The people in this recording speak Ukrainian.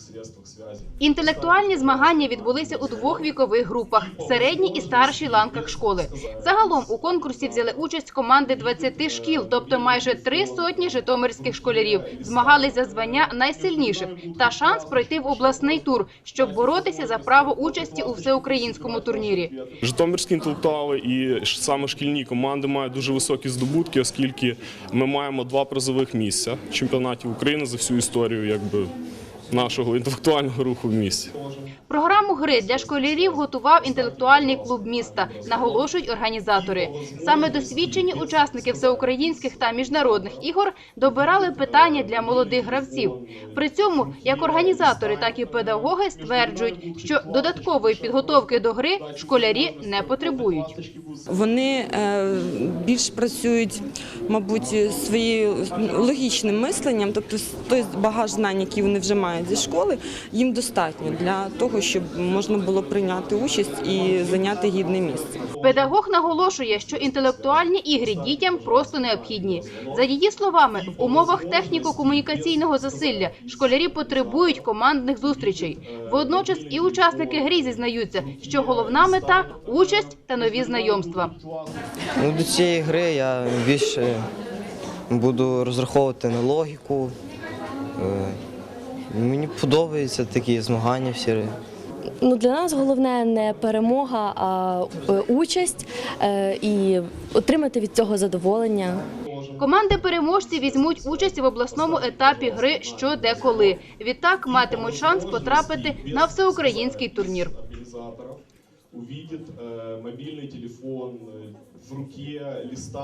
других средствах связи. Інтелектуальні змагання відбулися у двох вікових групах середній і старшій ланках школи. Загалом у конкурсі взяли участь команди 20 шкіл, тобто майже три сотні житомирських школярів. Змагались за звання найсильніших та шанс пройти в обласний тур, щоб боротися за право участі у всеукраїнському турнірі. Житомирські інтелектуали і саме шкільні команди мають дуже високі здобутки, оскільки ми маємо два призових місця чемпіонатів України за всю історію якби, нашого інтелектуального руху в місті. Програму гри для школярів готував інтелектуальний клуб міста, наголошують організатори. Саме досвідчені учасники всеукраїнських та міжнародних ігор добирали питання для молодих гравців. При цьому як організатори, так і педагоги стверджують, що додаткової підготовки до гри школярі не потребують. Вони е, більш працюють, мабуть, своєю логічним мисленням, тобто той багаж знань, який вони вже мають зі школи, їм достатньо для того, щоб можна було прийняти участь і зайняти гідне місце. Педагог наголошує, що інтелектуальні ігри дітям просто необхідні. За її словами, в умовах техніко-комунікаційного засилля школярі потребують командних зустрічей. Водночас і учасники гри зізнаються, що головна мета участь та нові знайомства. Ну, до цієї гри я більше буду розраховувати на логіку. Е, Мені подобаються такі змагання всі. Ну, для нас головне не перемога, а е, участь е, і отримати від цього задоволення. Команди переможці візьмуть участь в обласному етапі гри що де коли. Відтак матимуть шанс потрапити на всеукраїнський турнір Организаторов увидит э, мобильный телефон э, в руке, листа